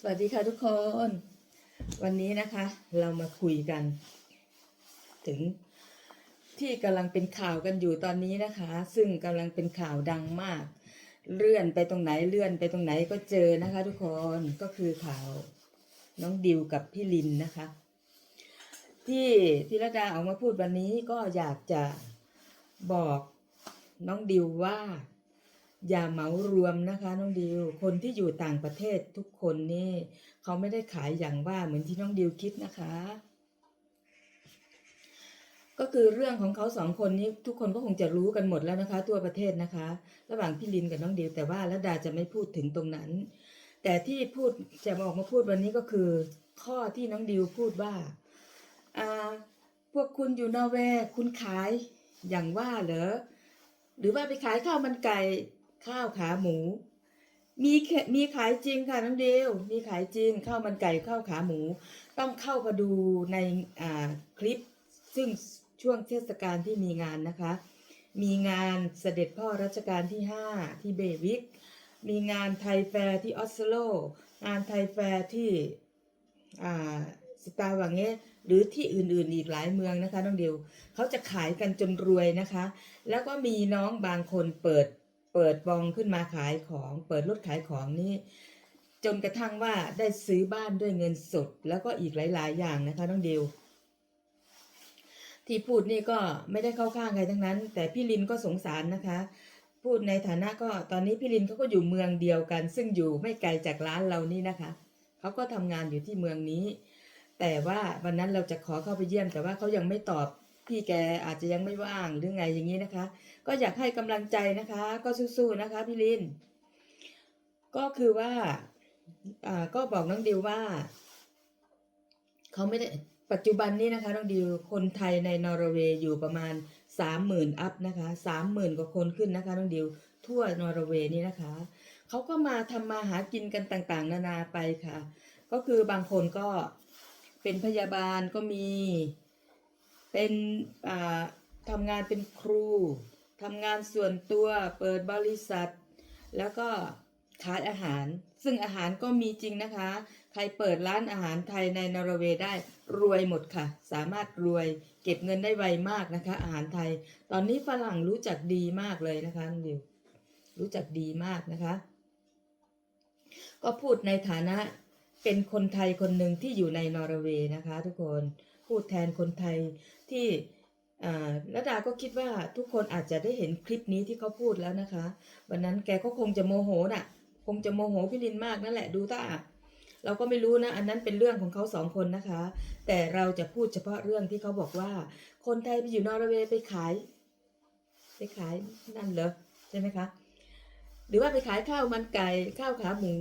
สวัสดีค่ะทุกคน วันนี้นะคะเรามาคุยกัน ถึงที่กำลังเป็นข่าวกันอยู่ตอนนี้นะคะ ซึ่งกำลังเป็นข่าวดังมาก เลื่อนไปตรงไหนเลื่อนไปตรงไหนก็เจอนะคะ ทุกคนก็คือข่าวน้องดิวกับพี่ลินนะคะ ที่ธีรดาออกมาพูดวันนี้ก็อยากจะบอกน้องดิวว่า อย่าเหมารวมนะคะน้องดิว คนที่อยู่ต่างประเทศทุกคนนี่เขาไม่ได้ขายอย่างว่าเหมือนที่น้องดิวคิดนะคะ ก็คือเรื่องของเขาสองคนนี้ทุกคนก็คงจะรู้กันหมดแล้วนะคะทั่วประเทศนะคะ ระหว่างพี่ลินกับน้องดิวแต่ว่าระดาจะไม่พูดถึงตรงนั้น แต่ที่พูดจะออกมาพูดวันนี้ก็คือ ข้อที่น้องดิวพูดว่าอ่าพวกคุณอยู่นอร์เวย์คุณขายอย่างว่าเหรอหรือว่าไปขายข้าวมันไก่ ข้าวขาหมู มีมีขายจริงค่ะน้องเดวมีขายจริงข้าวมันไก่ข้าวขาหมู ต้องเข้ามาดูในอ่าคลิป ซึ่งช่วงเทศกาลที่มีงานนะคะ มีงานเสด็จพ่อรัชกาลที่ 5 ที่เบวิก มีงานไทยแฟร์ที่ออสโล งานไทยแฟร์ที่อ่าสตาร์วังเงหรือที่อื่นๆอีกหลายเมืองนะคะน้องเดียวเขาจะขายกันจนรวยนะคะ แล้วก็มีน้องบางคนเปิด เปิดบองขึ้นมาขายของ เปิดรถขายของนี่จนกระทั่งว่าได้ซื้อบ้านด้วยเงินสด แล้วก็อีกหลาย ๆ อย่างนะคะน้องเดียวที่พูดนี่ก็ไม่ได้เข้าข้างใครทั้งนั้น แต่พี่ลินก็สงสารนะคะ พูดในฐานะก็ตอนนี้พี่ลินเขาก็อยู่เมืองเดียวกัน ซึ่งอยู่ไม่ไกลจากร้านเรานี่นะคะเขาก็ทำงานอยู่ที่เมืองนี้ แต่ว่าวันนั้นเราจะขอเข้าไปเยี่ยมแต่ว่าเขายังไม่ตอบ พี่แกอาจจะยังไม่ว่างหรือไงอย่างนี้นะคะ ก็อยากให้กำลังใจนะคะ ก็สู้ๆนะคะพี่ลิน ก็คือว่าอ่าก็บอกน้องดิวว่าเขาไม่ได้ปัจจุบันนี้นะคะน้องดิวคนไทยในนอร์เวย์อยู่ประมาณสามหมื่นอัพนะคะสามหมื่นกว่าคนขึ้นนะคะน้องดิวทั่วนอร์เวย์นี่นะคะเขาก็มาทำมาหากินกันต่างๆ นานาไปค่ะ ก็คือบางคนก็เป็นพยาบาลก็มี เป็นทำงานเป็นครูทำงานส่วนตัวเปิดบริษัท แล้วก็ขายอาหาร ซึ่งอาหารก็มีจริงนะคะ ใครเปิดร้านอาหารไทยในนอร์เวย์ได้รวยหมดค่ะ สามารถรวยเก็บเงินได้ไวมากนะคะ อาหารไทย ตอนนี้ฝรั่งรู้จักดีมากเลยนะคะนิวรู้จักดีมากนะคะ ก็พูดในฐานะเป็นคนไทยคนหนึ่งที่อยู่ในนอร์เวย์นะคะ ทุกคน พูดแทนคนไทยที่อาระดาก็คิดว่าทุกคนอาจจะได้เห็นคลิปนี้ที่เขาพูดแล้วนะคะ วันนั้นแกก็คงจะโมโหน่ะ คงจะโมโหพี่ลินมากนั่นแหละดูท่าเราก็ไม่รู้นะ อันนั้นเป็นเรื่องของเขาสองคนนะคะ แต่เราจะพูดเฉพาะเรื่องที่เขาบอกว่า คนไทยไปอยู่นอร์เวย์ไปขาย ไปขายนั่นเหรอใช่ไหมคะ หรือว่าไปขายข้าวมันไก่ข้าวขาหมู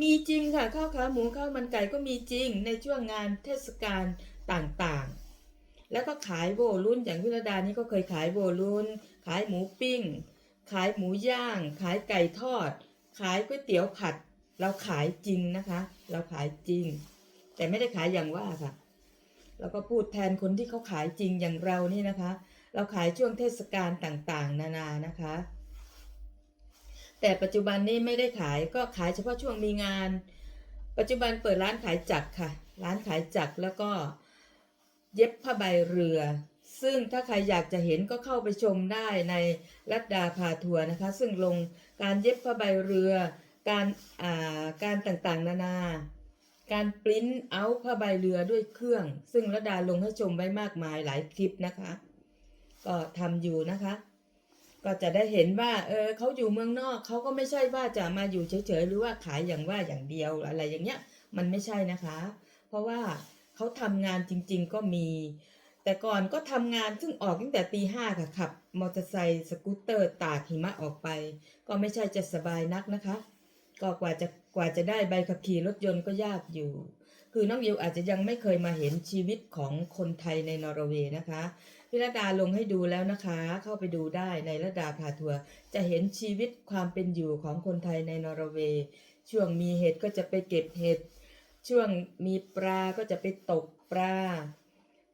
มีจริงค่ะ ข้าวขาหมูข้าวมันไก่ก็มีจริงในช่วงงานเทศกาล ต่างๆ แล้วก็ขายโวลุ่นอย่างวิรดานี่ก็เคยขายโวลุ่นขายหมูปิ้ง ขายหมูย่าง ขายไก่ทอด ขายก๋วยเตี๋ยวผัด เราขายจริงนะคะ เราขายจริง แต่ไม่ได้ขายอย่างว่าค่ะ แล้วก็พูดแทนคนที่เขาขายจริงอย่างเรานี่นะคะ เราขายช่วงเทศกาลต่างๆ นานานะคะแต่ปัจจุบันนี้ไม่ได้ขายก็ขายเฉพาะช่วงมีงาน ปัจจุบันเปิดร้านขายจักรค่ะ ร้านขายจักรแล้วก็ เย็บผ้าใบเรือ ซึ่งถ้าใครอยากจะเห็นก็เข้าไปชมได้ในรัดดาพาทัวร์นะคะ ซึ่งลงการเย็บผ้าใบเรือ การอ่าการต่างๆ นานา การปริ้นเอาผ้าใบเรือด้วยเครื่อง ซึ่งรัดดาลงให้ชมไว้มากมายหลายคลิปนะคะ ก็ทำอยู่นะคะก็จะได้เห็นว่า เออเขาอยู่เมืองนอกเขาก็ไม่ใช่ว่าจะมาอยู่เฉยๆ หรือว่าขายอย่างว่าอย่างเดียวอะไรอย่างเงี้ย มันไม่ใช่นะคะ เพราะว่า เขาทำงานจริงๆก็มี แต่ก่อนก็ทำงานซึ่งออกตั้งแต่ตีห้าค่ะขับมอเตอร์ไซค์สกูตเตอร์ตากหิมะออกไป ก็ไม่ใช่จะสบายนักนะคะ ก็กว่าจะกว่าจะได้ใบขับขี่รถยนต์ก็ยากอยู่ คือน้องยิวอาจจะยังไม่เคยมาเห็นชีวิตของคนไทยในนอร์เวย์นะคะพิรดาลงให้ดูแล้วนะคะ เข้าไปดูได้ในระดาพาทัวร์จะเห็นชีวิตความเป็นอยู่ของคนไทยในนอร์เวย์ ช่วงมีเห็ดก็จะไปเก็บเห็ด ช่วงมีปลาก็จะไปตกปลา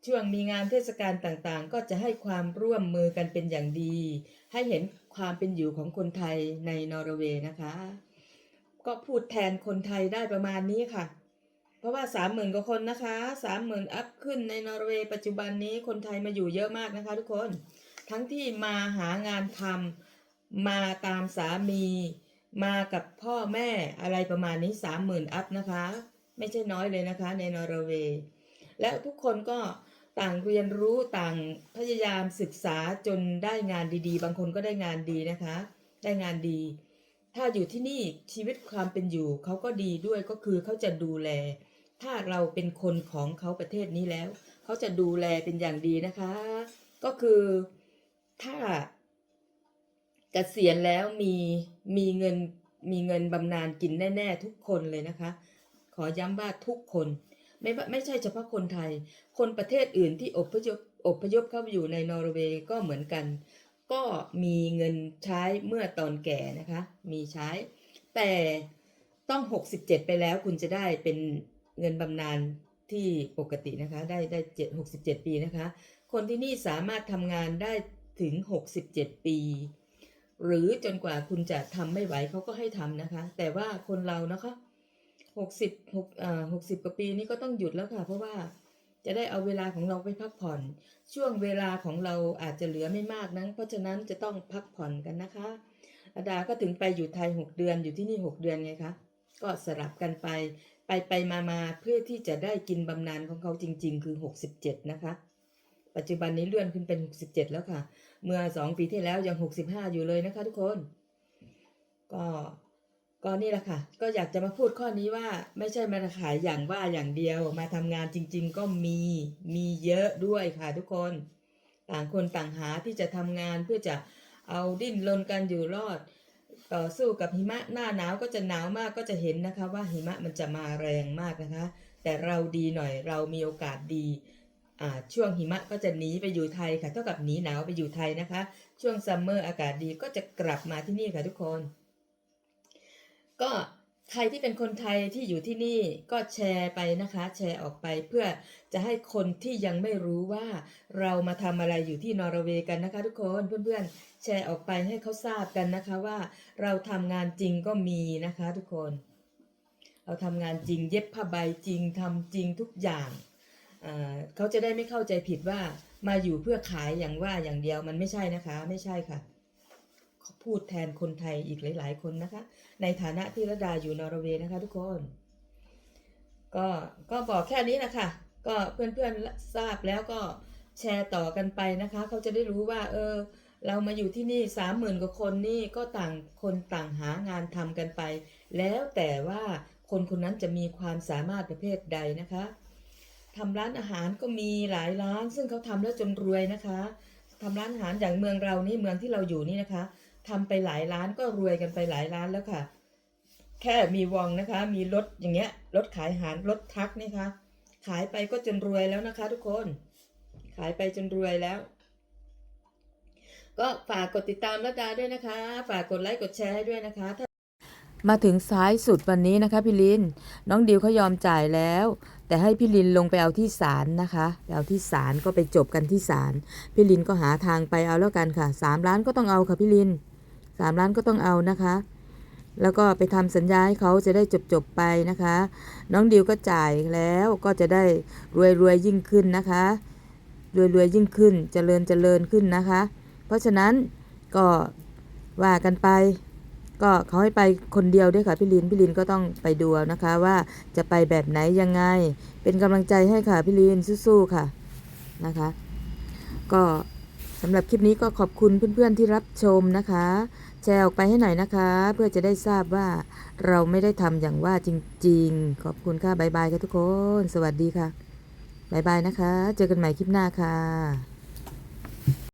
ช่วงมีงานเทศกาลต่างๆ ก็จะให้ความร่วมมือกันเป็นอย่างดี ให้เห็นความเป็นอยู่ของคนไทยในนอร์เวย์นะคะ ก็พูดแทนคนไทยได้ประมาณนี้ค่ะ เพราะว่าสามหมื่นกว่าคนนะคะสามหมื่นอัพขึ้นในนอร์เวย์ปัจจุบันนี้คนไทยมาอยู่เยอะมากนะคะ ทุกคน ทั้งที่มาหางานทำมาตามสามี มากับพ่อแม่อะไรประมาณนี้สามหมื่นอัพนะคะ ไม่ใช่น้อยเลยนะคะ ในนอร์เวย์ และทุกคนก็ต่างเรียนรู้ต่างพยายามศึกษาจนได้งานดีๆ บางคนก็ได้งานดีนะคะ ได้งานดี ถ้าอยู่ที่นี่ชีวิตความเป็นอยู่เขาก็ดีด้วยก็คือเขาจะดูแล ถ้าเราเป็นคนของเขาประเทศนี้แล้ว เขาจะดูแลเป็นอย่างดีนะคะ ก็คือถ้าเกษียณแล้วมีมีเงินมีเงินบำนาญกินแน่ ๆ ทุกคนเลยนะคะ ขอย้ำว่าทุกคน ไม่ว่าไม่ใช่เฉพาะคนไทย คนประเทศอื่นที่อพยพอพยพเข้าอยู่ในนอร์เวย์ก็เหมือนกัน ก็มีเงินใช้เมื่อตอนแก่นะคะ มีใช้ แต่ต้อง 67 ไปแล้วคุณจะได้เป็นเงินบำนาญที่ปกตินะคะ ได้ได้เจ็ดหกสิบเจ็ดปีนะคะ คนที่นี่สามารถทำงานได้ถึง67ปี หรือจนกว่าคุณจะทำไม่ไหวเขาก็ให้ทำนะคะ แต่ว่าคนเรานะคะ หกสิบหกอ่าหกสิบกว่าปีนี้ก็ต้องหยุดแล้วค่ะ เพราะว่าจะได้เอาเวลาของเราไปพักผ่อน ช่วงเวลาของเราอาจจะเหลือไม่มากนักเพราะฉะนั้นจะต้องพักผ่อนกันนะคะอาดาก็ถึงไปอยู่ไทยหกเดือนอยู่ที่นี่หกเดือนไงคะก็สลับกันไปไปไปมามาเพื่อที่จะได้กินบำนาญของเขาจริง ๆ คือ 67 นะคะ ปัจจุบันนี้เลื่อนขึ้นเป็น 67 แล้วค่ะ เมื่อ 2 ปีที่แล้วยัง 65 อยู่เลยนะคะทุกคน ก็ ก็นี่แหละค่ะ ก็อยากจะมาพูดข้อนี้ว่าไม่ใช่มาขายอย่างว่าอย่างเดียวมาทำงานจริง ๆ ก็มีมีเยอะด้วยค่ะทุกคน ต่างคนต่างหาที่จะทำงานเพื่อจะเอาดิ้นรนกันอยู่รอด ต่อสู้กับหิมะหน้าหนาวก็จะหนาวมากก็จะเห็นนะคะ ว่าหิมะมันจะมาแรงมากนะคะ แต่เราดีหน่อยเรามีโอกาสดีอ่าช่วงหิมะก็จะหนีไปอยู่ไทยค่ะเท่ากับหนีหนาวไปอยู่ไทยนะคะ ช่วงซัมเมอร์อากาศดีก็จะกลับมาที่นี่ค่ะทุกคน ก็ใครที่เป็นคนไทยที่อยู่ที่นี่ก็แชร์ไปนะคะ แชร์ออกไปเพื่อจะให้คนที่ยังไม่รู้ว่าเรามาทำอะไรอยู่ที่นอร์เวย์กันนะคะ ทุกคนเพื่อนๆ แชร์ออกไปให้เขาทราบกันนะคะว่าเราทำงานจริงก็มีนะคะ ทุกคน เราทำงานจริงเย็บผ้าใบจริงทำจริงทุกอย่างเขาจะได้ไม่เข้าใจผิดว่ามาอยู่เพื่อขายอย่างว่าอย่างเดียวมันไม่ใช่นะคะ ไม่ใช่ค่ะ พูดแทนคนไทยอีกหลาย ๆ คนนะคะ ในฐานะที่ระดาอยู่นอร์เวย์นะคะ ทุกคน ก็ก็บอกแค่นี้นะคะก็เพื่อนๆทราบแล้วก็แชร์ต่อกันไปนะคะ เขาจะได้รู้ว่า เออ เรามาอยู่ที่นี่สามหมื่นกว่าคนนี่ก็ต่างคนต่างหางานทำกันไป แล้วแต่ว่าคนคนนั้นจะมีความสามารถประเภทใดนะคะทำร้านอาหารก็มีหลายร้าน ซึ่งเขาทำแล้วจนรวยนะคะทำร้านอาหารอย่างเมืองเรานี่เมืองที่เราอยู่นี่นะคะ ทำไปหลายร้านก็รวยกันไปหลายร้านแล้วค่ะ แค่มีวองนะคะ มีรถอย่างเงี้ยรถขายอาหารรถทรัคนี่คะ ขายไปก็จนรวยแล้วนะคะ ทุกคน ขายไปจนรวยแล้ว ก็ฝากกดติดตามระดาด้วยนะคะ ฝากกดไลค์กดแชร์ให้ด้วยนะคะมาถึงซ้ายสุดวันนี้นะคะพี่ลิน น้องดิวเขายอมจ่ายแล้ว แต่ให้พี่ลินลงไปเอาที่ศาลนะคะไปเอาที่ศาลก็ไปจบกันที่ศาลพี่ลินก็หาทางไปเอาแล้วกันค่ะสามล้านก็ต้องเอาค่ะพี่ลิน สามล้านก็ต้องเอานะคะ แล้วก็ไปทำสัญญาให้เขาจะได้จบจบไปนะคะ น้องดิวก็จ่ายแล้วก็จะได้รวยรวยยิ่งขึ้นนะคะ รวยรวยยิ่งขึ้นเจริญเจริญขึ้นนะคะ เพราะฉะนั้นก็ว่ากันไป ก็เขาให้ไปคนเดียวด้วยค่ะพี่ลินพี่ลินก็ต้องไปดูนะคะว่าจะไปแบบไหนยังไง เป็นกำลังใจให้ค่ะพี่ลินสู้ๆค่ะนะคะ ก็ สำหรับคลิปนี้ก็ขอบคุณเพื่อนๆที่รับชมนะคะ แชร์ออกไปให้หน่อยนะคะ เพื่อจะได้ทราบว่าเราไม่ได้ทำอย่างว่าจริงๆ ขอบคุณค่ะบายบายค่ะทุกคน สวัสดีค่ะบายบายนะคะ เจอกันใหม่คลิปหน้าค่ะ